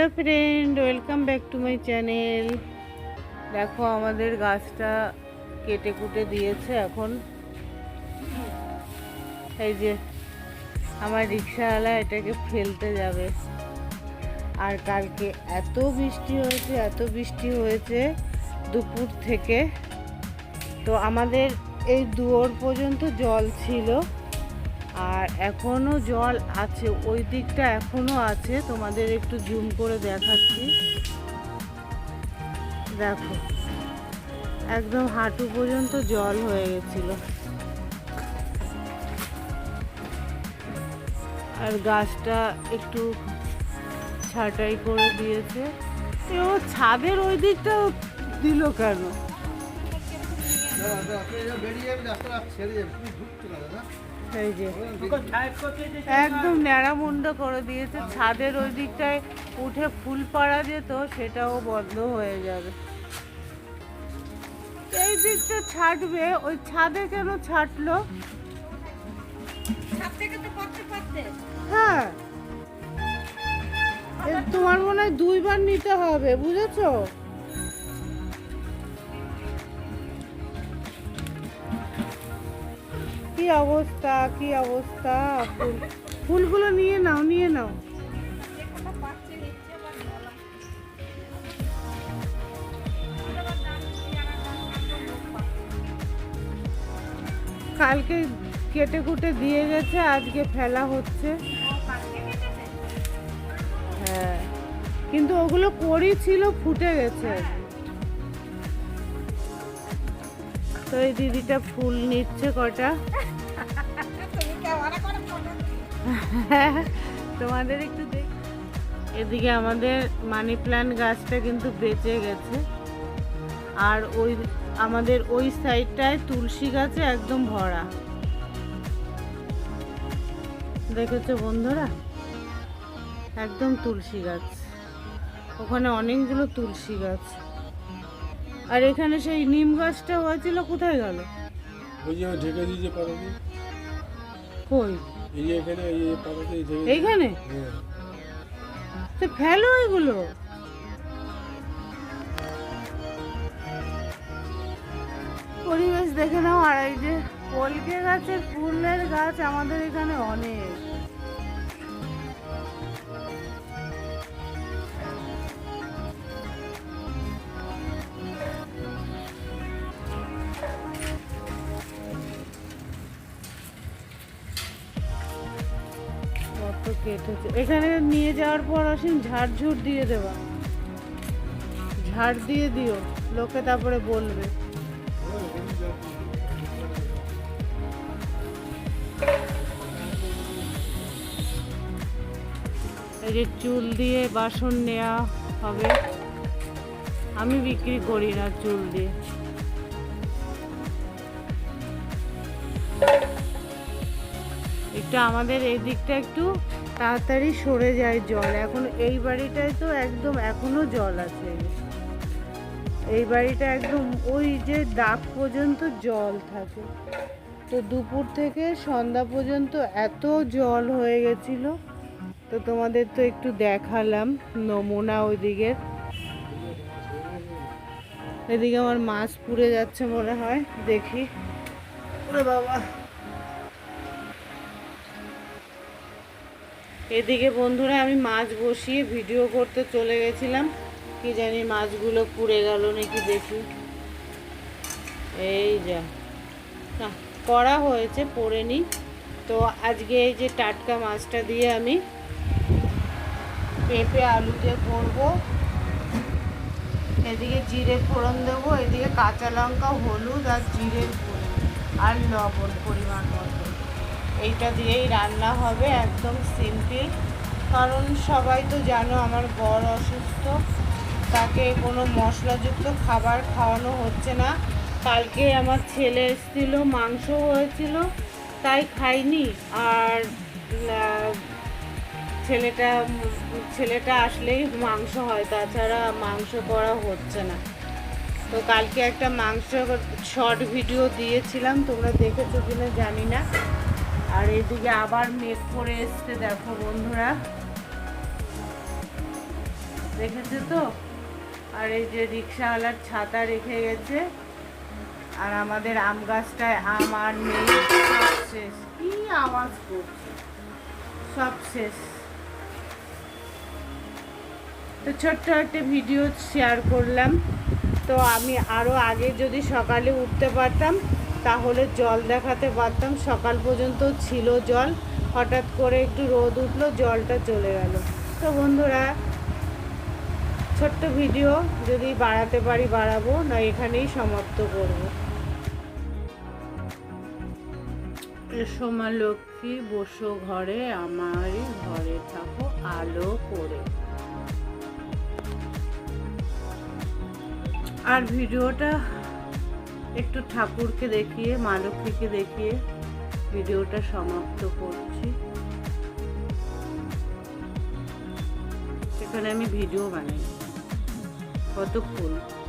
Hello friend welcome back to my channel দেখো আমাদের গাছটা কেটে কুটে দিয়েছে এখন। এই যে আমার রিক্সাওয়ালা এটাকে ফেলতে যাবে। আর কালকে এত বৃষ্টি হয়েছে, এত বৃষ্টি হয়েছে দুপুর থেকে। তো আমাদের এই দুয়ার পর্যন্ত জল ছিল। আর এখনও জল আছে, ওই দিকটা এখনও আছে, তোমাদের একটু জুম করে দেখাচ্ছি। দেখো, একদম হাঁটু পর্যন্ত জল হয়ে গেছিল। আর গাছটা একটু ছাটাই করে দিয়েছে। ও ছাদের ওই দিকটা দিল কেন? এই যে। একদম ন্যাড়ামুন্ড করে দিয়েছে। ছাদের ওই দিকটায় উঠে ফুল পাড়া যেত সেটাও বন্ধ হয়ে যাবে। এই দিকটা ছাড়বে ওই ছাদে কেন ছাড়লো হ্যাঁ। তোমার মনে হয় দুইবার নিতে হবে বুঝেছ? কি অবস্থা কি অবস্থা? ফুল, ফুলগুলো নিয়ে নাও নিয়ে নাও। কালকে কেটে কুটে দিয়ে গেছে, আজকে ফেলা হচ্ছে। হ্যাঁ। কিন্তু ওগুলো করি ছিল, ফুটে গেছে। তো এই দিদিটা ফুল নিচ্ছে কটা। তোমাদের একটু দেখ। এদিকে আমাদের মানি প্ল্যান্ট গাছটা কিন্তু বেঁচে গেছে। আর ওই আমাদের ওই সাইডটায় তুলসী গাছে একদম ভরা। দেখেছ বন্ধুরা? একদম তুলসী গাছ। ওখানে অনেকগুলো তুলসী গাছ। আর এখানে সেই নিম গাছটা হয়েছিল কোথায় গেল? ওই যে ঢেকে দিয়েছে পাতাতে। কই? এই যে এখানে এই যে পাতাতে এইখানে? হ্যাঁ। তো ফেলো এগুলো। পরিবেশ দেখে নাও আর এই যে কলকে গাছের ফুলের গাছ আমাদের এখানে অনেক। এখানে নিয়ে যাওয়ার পর আসেন, ঝাড় ঝুড় দিয়ে দেবা ঝাড় দিয়ে দিও, লোকে তারপরে বলবে। এই যে চুল দিয়ে বাসন নেওয়া হবে। আমি বিক্রি করি না চুল দিয়ে। একটু আমাদের এই দিকটা একটু তাড়াতাড়ি সরে যায় জল। এখন এই বাড়িটায় তো একদম এখনও জল আছে। এই বাড়িটা একদম ওই যে দাগ পর্যন্ত জল থাকে। তো দুপুর থেকে সন্ধ্যা পর্যন্ত এত জল হয়ে গেছিল। তো তোমাদের তো একটু দেখালাম নমুনা ওইদিকের। এদিকে আমার মাছ পুড়ে যাচ্ছে মনে হয়, দেখি। ওরে বাবা। এদিকে বন্ধুরা, আমি মাছ বসিয়ে ভিডিও করতে চলে গেছিলাম। কি জানি মাছগুলো পুড়ে গেল নাকি দেখি। এই যা। না করা হয়েছে পড়েনি তো আজকে এই যে টাটকা মাছটা দিয়ে আমি পেঁপে আলু দিয়ে করব। এদিকে জিরে ফোড়ন দেবো, এদিকে কাঁচা লঙ্কা, হলুদ আর জিরে আর লবণ পরিমাণ মতো। এইটা দিয়েই রান্না হবে, একদম সিম্পল কারণ সবাই তো জানো আমার বর অসুস্থ, তাকে কোনো মশলাযুক্ত খাবার খাওয়ানো হচ্ছে না। কালকে আমার ছেলে এসেছিল মাংস হয়েছিল, তাই খাইনি। আর ছেলেটা ছেলেটা আসলেই মাংস হয়, তাছাড়া মাংস করা হচ্ছে না। তো কালকে একটা মাংস শর্ট ভিডিও দিয়েছিলাম, তোমরা দেখেছ কিনা জানি না। আর এদিকে আবার মেঘ করে এসছে, দেখো বন্ধুরা। দেখেছে তো? আর এই যে রিক্সাওয়ালার ছাতা রেখে গেছে। আর আমাদের আম গাছটায় আম আর সব শেষ। কি আওয়াজ করছে? সব শেষ। তো ছোট্ট একটা ভিডিও শেয়ার করলাম। তো আমি আরও আগে যদি সকালে উঠতে পারতাম তাহলে জল দেখাতে পারতাম। সকাল পর্যন্ত ছিল জল। হঠাৎ করে একটু রোদ উঠল, জলটা চলে গেল। তো বন্ধুরা, ছোট্ট ভিডিও, যদি বাড়াতে পারি বাড়াবো, না এখানেই সমাপ্ত করব। এসো মা লক্ষ্মী, বসো ঘরে, আমারই ঘরে থাকো আলো করে। আর ভিডিওটা একটু ঠাকুরকে দেখিয়ে, মা লক্ষ্মীকে দেখিয়ে ভিডিওটা সমাপ্ত করছি। সেখানে আমি ভিডিও বানাই। কত ফুল।